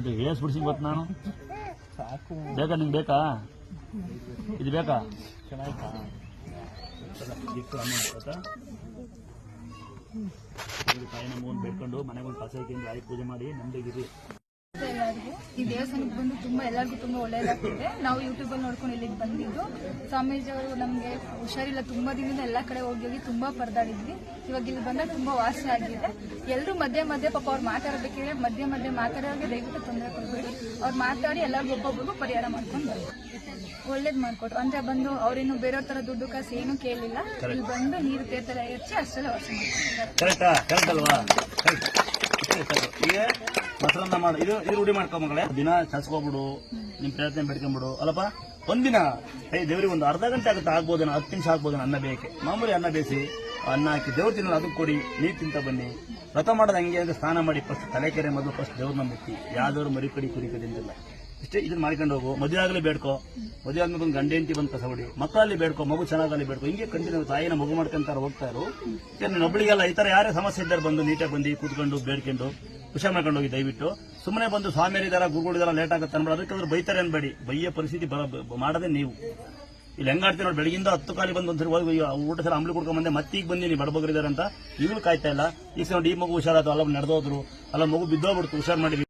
ಇದು ಹೇಳ್ಸ್ಬಿಡ್ಸಿ ಗೊತ್ತು ನಾನು? ಸಾಕು ಬೇಕಾ ನಿಂಗೆ ಬೇಕಾ? ಇದು ಬೇಕಾ? ಚೆನ್ನಾಗಿ ತಾಯಿ ನಮ್ಮ ಬೇಡ್ಕೊಂಡು ಮನೆಗೊಂದು ಕಸ ಹಾಕಿ ಆಯ್ತು ಪೂಜೆ ಮಾಡಿ ನಮ್ದಿಗಿರಿ ಎಲ್ಲರಿಗೂ ಈ ದೇವಸ್ಥಾನಕ್ಕೆ ಬಂದು ತುಂಬಾ ಎಲ್ಲರಿಗೂ ತುಂಬಾ ಒಳ್ಳೇದಾಗ್ತಿದೆ. ನಾವು ಯೂಟ್ಯೂಬ್ ಅಲ್ಲಿ ನೋಡ್ಕೊಂಡು ಇಲ್ಲಿಗೆ ಬಂದಿದ್ದು. ಸ್ವಾಮೀಜಿ ಅವರು ನಮಗೆ ಹುಷಾರಿಲ್ಲ ತುಂಬಾ ದಿನದಿಂದ ಎಲ್ಲ ಕಡೆ ಹೋಗಿ ಹೋಗಿ ತುಂಬಾ ಪರದಾಡಿದ್ವಿ. ಇವಾಗ ಇಲ್ಲಿ ಬಂದಾಗ ತುಂಬಾ ವಾಸಿ ಆಗಿದೆ. ಎಲ್ಲರೂ ಮಧ್ಯೆ ಮಧ್ಯೆ ಪಾಪ ಅವ್ರು ಮಾತಾಡಬೇಕಿದ್ರೆ ಮಧ್ಯೆ ಮಧ್ಯೆ ಮಾತಾಡೋರಿಗೆ ದಯವಿಟ್ಟು ತೊಂದರೆ ಕೊಡ್ಬೇಡಿ. ಅವ್ರು ಮಾತಾಡಿ ಎಲ್ಲರಿಗೂ ಒಬ್ಬೊಬ್ಬರಿಗೂ ಪರಿಹಾರ ಮಾಡ್ಕೊಂಡು ಬರ್ತಾರೆ ಒಳ್ಳೇದ್ ಮಾಡ್ಕೊಟ್ರು. ಅಂದ್ರೆ ಬಂದು ಅವ್ರೇನು ಬೇರೆಯವ್ರ ತರ ದುಡ್ಡು ಕಾಸು ಏನು ಕೇಳಿಲ್ಲ. ಇಲ್ಲಿ ಬಂದು ನೀರು ತೇತರ ಹೆಚ್ಚಿ ಅಷ್ಟೆಲ್ಲ ವಾಸಿ ಮಾಡ್ಕೊಂಡಿದ್ದಾರೆ ಮೊಸರನ್ನ ಮಾಡು ಇದು ಇದು ರೂಢಿ ಮಾಡ್ಕೊ ಮಗಳೇ. ದಿನ ಚಸ್ಕೊಬಿಡು ನಿಮ್ ಪ್ರಯತ್ನ ಬೆಡ್ಕೊಂಬಿಡು. ಅಲ್ಲಪ್ಪ, ಒಂದಿನ ಏ ದೇವ್ರಿಗೆ ಒಂದು ಅರ್ಧ ಗಂಟೆ ಆಗುತ್ತೆ, ಆಗ್ಬೋದೇನೋ, ಹತ್ತು ನಿಮಿಷ ಆಗ್ಬೋದೇನೋ ಅನ್ನ ಬೇಕೆ ಮಾಮೂಲಿ ಅನ್ನ ಬೇಯಿಸಿ, ಅನ್ನ ಹಾಕಿ ದೇವ್ರು ತಿನ್ನೋದು ಅದಕ್ಕೆ ಕೊಡಿ, ನೀರು ತಿಂತ ಬನ್ನಿ. ವ್ರತ ಮಾಡೋದು ಹಂಗೆ ಅಂದ್ರೆ ಸ್ನಾನ ಮಾಡಿ ಫಸ್ಟ್ ತಲೆ ಕೆರೆ ಮೊದಲು ಫಸ್ಟ್ ದೇವ್ರನ್ನ ಮುಟ್ಟಿ ಯಾವ್ದವ್ರು ಮರಿ ಕಡಿ ಕುರಿ ಇಷ್ಟೇ ಇದನ್ನ ಮಾಡ್ಕೊಂಡು ಹೋಗು. ಮದುವೆ ಆಗಲಿ ಬೇಡ್ಕೋ. ಮದುವೆ ಆದ್ಮೇಲೆ ಒಂದು ಗಂಡ ಹೆಂಡತಿ ಬಂದು ಕಸ ಮಕ್ಕಳಲ್ಲಿ ಬೇಡ್ಕೋ, ಮಗು ಚೆನ್ನಾಗಲ್ಲಿ ಬೇಡ್ಕೋ. ಹಿಂಗೆ ಕಂಟಿನ್ಯೂ ತಾಯಿನ ಮಗು ಮಾಡ್ಕೊಂತಾರೆ ಹೋಗ್ತಾರು ನೀನು ಒಬ್ಳಿಗೆಲ್ಲ ಈ ತರ ಯಾರೇ ಸಮಸ್ಯೆ ಇದ್ದಾರೆ ಬಂದು ನೀಟಾಗಿ ಬಂದು ಕೂತ್ಕೊಂಡು ಬೇಡ್ಕೊಂಡು ಹುಷಾರ್ ಮಾಡ್ಕೊಂಡು ಹೋಗಿ ದಯವಿಟ್ಟು. ಸುಮ್ಮನೆ ಬಂದು ಸ್ವಾಮಿಯರಿದಾರ ಗುರುಗಳಿದಾರ ಲೇಟ್ ಆಗುತ್ತೆ ಅನ್ಬೇಡ. ಅದಕ್ಕಾದ್ರೆ ಬೈತಾರೆ ಅನ್ಬೇಡಿ. ಬೈಯ ಪರಿಸ್ಥಿತಿ ಮಾಡದೆ ನೀವು. ಇಲ್ಲಿ ಹೆಂಗಾಡ್ತೀವಿ ನೋಡಿ, ಬೆಳಗಿಂದ ಹತ್ತು ಕಾಲಿ ಬಂದು ಒಂದ್ಸರಿ ಹೋಗಿ ಊಟ ಸಲ ಅಂಬ್ಲಿ ಕುಡ್ಕೊಂಡ್ ಬಂದೆ, ಮತ್ತೆ ಈಗ ನೀವು ಬಡಬಗರಿದ್ದಾರೆ ಅಂತ. ಈಗಲೂ ಕಾಯ್ತಾ ಇಲ್ಲ. ಈಗ ನೋಡಿ, ಈ ಮಗು ಹುಷಾರಾಯ್ತು, ಅಲ್ಲ ನಡೆದೋದ್ರು. ಅಲ್ಲ ಮಗು ಬಿದ್ದೋಗ್ಬಿಡ್ತು, ಹುಷಾರ್ ಮಾಡಿ